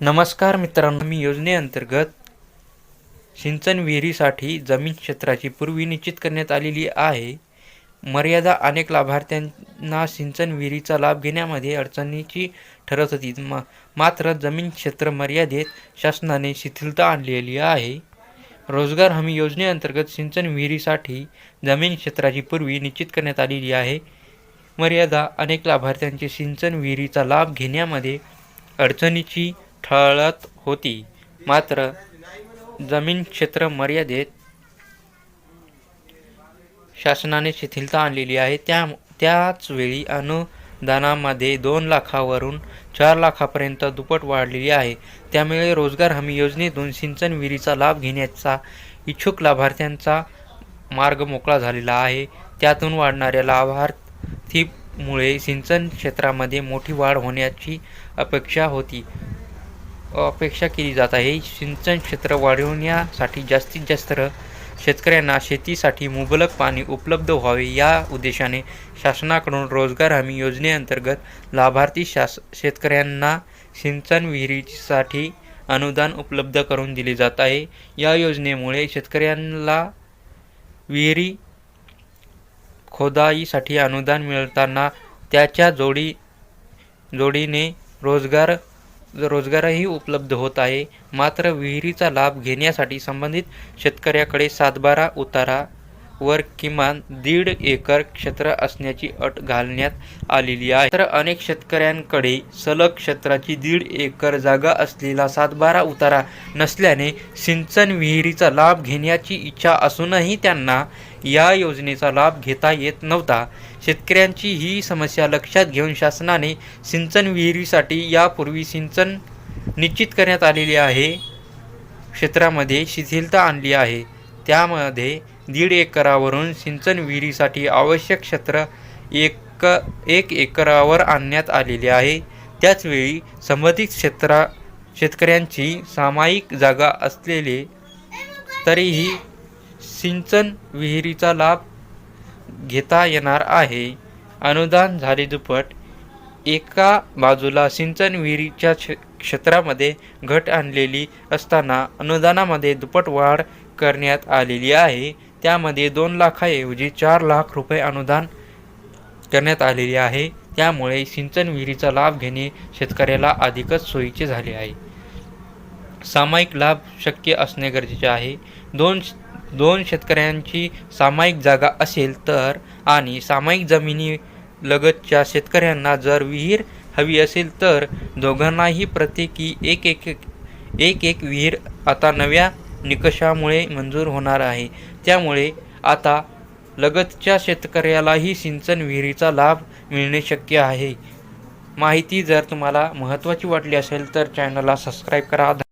नमस्कार मित्रांनो मी योजनेअंतर्गत सिंचन विहिरीसाठी जमीन क्षेत्राची पूर्वी निश्चित करण्यात आलेली आहे. मर्यादा अनेक लाभार्थ्यांना सिंचन विहिरीचा लाभ घेण्यामध्ये अडचणीची ठरत होती. मा मात्र जमीन क्षेत्र मर्यादेत शासनाने शिथिलता आणलेली आहे. रोजगार हमी योजनेअंतर्गत सिंचन विहिरीसाठी जमीन क्षेत्राची पूर्वी निश्चित करण्यात आलेली आहे. मर्यादा अनेक लाभार्थ्यांचे सिंचन विहिरीचा लाभ घेण्यामध्ये अडचणीची ठळत होती. मात्र जमीन क्षेत्र मर्यादेत शासनाने शिथिलता आणलेली आहे. त्या त्याच वेळी अनुदानामध्ये दोन लाखावरून चार लाखापर्यंत दुप्पट वाढलेली आहे. त्यामुळे रोजगार हमी योजनेतून सिंचन विहिरीचा लाभ घेण्याचा इच्छुक लाभार्थ्यांचा मार्ग मोकळा झालेला आहे. त्यातून वाढणाऱ्या लाभार्थीमुळे सिंचन क्षेत्रामध्ये मोठी वाढ होण्याची अपेक्षा होती. अपेक्षा केली जात आहे. सिंचन क्षेत्र वाढवण्यासाठी जास्तीत जास्त शेतकऱ्यांना शेतीसाठी मुबलक पाणी उपलब्ध व्हावे या उद्देशाने शासनाकडून रोजगार हमी योजनेअंतर्गत लाभार्थी शास शेतकऱ्यांना सिंचन विहिरीसाठी अनुदान उपलब्ध करून दिले जात आहे. या योजनेमुळे शेतकऱ्यांना विहिरी खोदाईसाठी अनुदान मिळताना त्याच्या जोडी जोडीने रोजगार रोजगारही उपलब्ध होत आहे. मात्र विहिरीचा लाभ घेण्यासाठी संबंधित शेतकऱ्याकडे सातबारा उतारा वर किमान दीड एकर क्षेत्र असण्याची अट घालण्यात आलेली आहे. तर अनेक शेतकऱ्यांकडे सलग क्षेत्राची दीड एकर जागा असलेला सातबारा उतारा नसल्याने सिंचन विहिरीचा लाभ घेण्याची इच्छा असूनही त्यांना या योजनेचा लाभ घेता येत नव्हता. शेतकऱ्यांची ही समस्या लक्षात घेऊन शासनाने सिंचन विहिरीसाठी यापूर्वी सिंचन निश्चित करण्यात आलेले आहे. क्षेत्रामध्ये शिथिलता आणली आहे. त्यामध्ये दीड एकरावरून सिंचन विहिरीसाठी आवश्यक क्षेत्र एक एक एकरावर आणण्यात आलेले आहे. त्याचवेळी संबंधित क्षेत्रा शेतकऱ्यांची सामायिक जागा असलेले तरीही सिंचन विहिरीचा लाभ घेता येणार आहे. अनुदान झाले दुप्पट. एका बाजूला सिंचन विहिरीच्या क्षेत्रामध्ये घट आणलेली असताना अनुदानामध्ये दुप्पट वाढ करण्यात आलेली आहे. त्यामध्ये दोन लाखाऐवजी चार लाख रुपये अनुदान करण्यात आलेले आहे. त्यामुळे सिंचन विहिरीचा लाभ घेणे शेतकऱ्याला अधिकच सोयीचे झाले आहे. सामायिक लाभ शक्य असणे गरजेचे आहे. दोन दोन शेतकऱ्यांची सामायिक जागा असेल तर आणि सामायिक जमिनी लगतच्या शेतकऱ्यांना जर विहीर हवी असेल तर दोघांनाही प्रत्येकी एक एक एक एक विहीर आता नव्या निकषामुळे मंजूर होणार आहे. त्यामुळे आता लगतच्या शेतकऱ्यालाही सिंचन विहिरीचा लाभ मिळणे शक्य आहे. माहिती जर तुम्हाला महत्त्वाची वाटली असेल तर चॅनलला सबस्क्राईब करा.